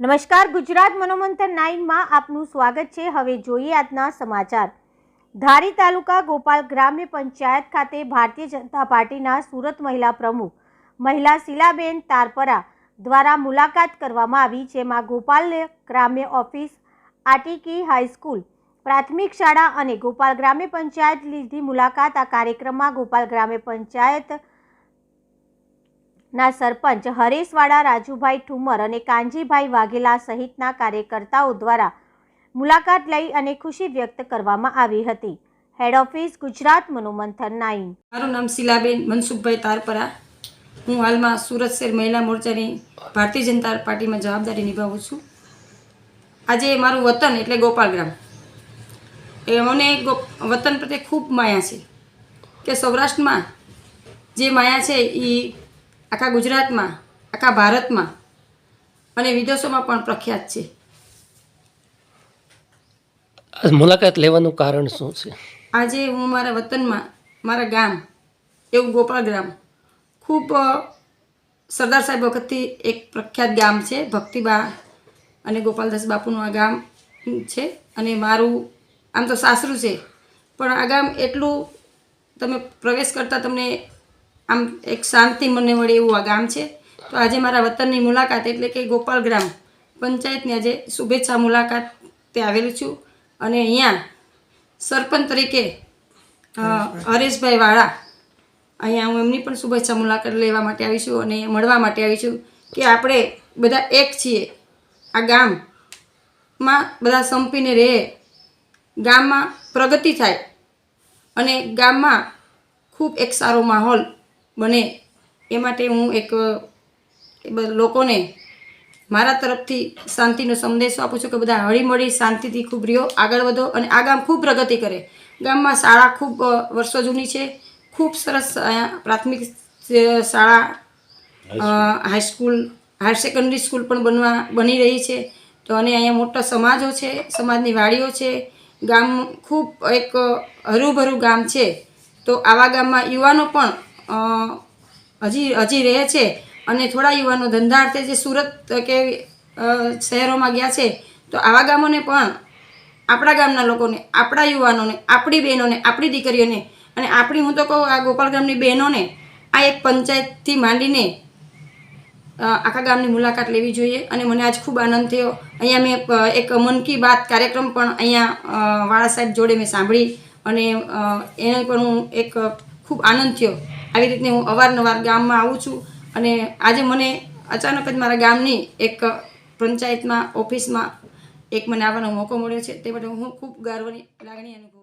નમસ્કાર, ગુજરાત મનોમંથન નાઇનમાં આપનું સ્વાગત છે. હવે જોઈએ આજના સમાચાર. ધારી તાલુકા ગોપાલ ગ્રામ્ય પંચાયત ખાતે ભારતીય જનતા પાર્ટીના સુરત મહિલા પ્રમુખ મહિલા શીલાબેન તારપરા દ્વારા મુલાકાત કરવામાં આવી, જેમાં ગોપાલ ગ્રામ્ય ઓફિસ, આટીકી હાઈસ્કૂલ પ્રાથમિક શાળા અને ગોપાલ ગ્રામ્ય પંચાયત લીધી મુલાકાત. આ કાર્યક્રમમાં ગોપાલ ગ્રામ્ય પંચાયત ના સરપંચ હરેશવાડા રાજુભાઈ ઠુમર અને કાનજીભાઈ વાઘેલા સહિતના કાર્યકર્તાઓ દ્વારા મુલાકાત લઈ અને ખુશી વ્યક્ત કરવામાં આવી હતી. હેડ ઓફિસ ગુજરાત, મનોમંથન નાઇન. મારું નામ શીલાબેન મનસુખભાઈ તારપરા. હું હાલમાં સુરત શહેર મહિલા મોરચાની ભારતીય જનતા પાર્ટીમાં જવાબદારી નિભાવું છું. આજે મારું વતન એટલે ગોપાલગ્રામ એ મને વતન પ્રત્યે ખૂબ માયા છે. કે સૌરાષ્ટ્રમાં જે માયા છે એ આખા ગુજરાતમાં આખા ભારતમાં અને વિદેશોમાં પણ પ્રખ્યાત છે. મુલાકાત લેવાનું કારણ શું છે? આજે હું મારા વતનમાં મારા ગામ એવું ગોપાલ ગ્રામ ખૂબ સરદાર સાહેબ વખતથી એક પ્રખ્યાત ગામ છે ભક્તિબા અને ગોપાલદાસ બાપુનું આ ગામ છે અને મારું આમ તો સાસરું છે પણ આ ગામ એટલું તમે પ્રવેશ કરતાં તમને આમ એક શાંતિ મને મળે એવું આ ગામ છે. તો આજે મારા વતનની મુલાકાત એટલે કે ગોપાલ ગ્રામ પંચાયતની આજે શુભેચ્છા મુલાકાત તે આવેલું છું. અને અહીંયા સરપંચ તરીકે હરેશભાઈ વાળા અહીંયા હું એમની પણ શુભેચ્છા મુલાકાત લેવા માટે આવી છું અને મળવા માટે આવી છું કે આપણે બધા એક છીએ. આ ગામમાં બધા સંપીને રહે. ગામમાં પ્રગતિ થાય. અને ગામમાં ખૂબ એક સારો માહોલ બને એ માટે હું એક લોકોને મારા તરફથી શાંતિનો સંદેશો આપું છું કે બધા હળીમળી શાંતિથી ખૂબ રહ્યો આગળ વધો અને આ ગામ ખૂબ પ્રગતિ કરે. ગામમાં શાળા ખૂબ વર્ષો જૂની છે. ખૂબ સરસ અહીંયા પ્રાથમિક શાળા હાઈસ્કૂલ હાયર સેકન્ડરી સ્કૂલ પણ બનવા બની રહી છે. તો અને અહીંયા મોટા સમાજો છે સમાજની વાડીઓ છે. ગામ ખૂબ એક હરુભરું ગામ છે. તો આવા ગામમાં યુવાનો પણ હજી હજી રહે છે અને થોડા યુવાનો ધંધાર્થે જે સુરત કે શહેરોમાં ગયા છે, તો આવા ગામોને પણ, આપણા ગામના લોકોને, આપણા યુવાનોને, આપણી બહેનોને, આપણી દીકરીઓને અને આપણી, હું તો કહું, આ ગોપાલ ગામની બહેનોને, આ એક પંચાયતથી માંડીને આખા ગામની મુલાકાત લેવી જોઈએ અને મને આજ ખૂબ આનંદ થયો. અહીંયા મેં એક મન કી બાત કાર્યક્રમ પણ અહીંયા વાળા સાહેબ જોડે મેં સાંભળી અને એને પણ હું એક ખૂબ આનંદ થયો. આવી રીતે હું અવારનવાર ગામમાં આવું છું. અને આજે મને અચાનક જ મારા ગામની એક પંચાયતમાં, ઓફિસમાં એક મને આવવાનો મોકો મળ્યો છે. તે માટે હું ખૂબ ગર્વની લાગણી અનુભવું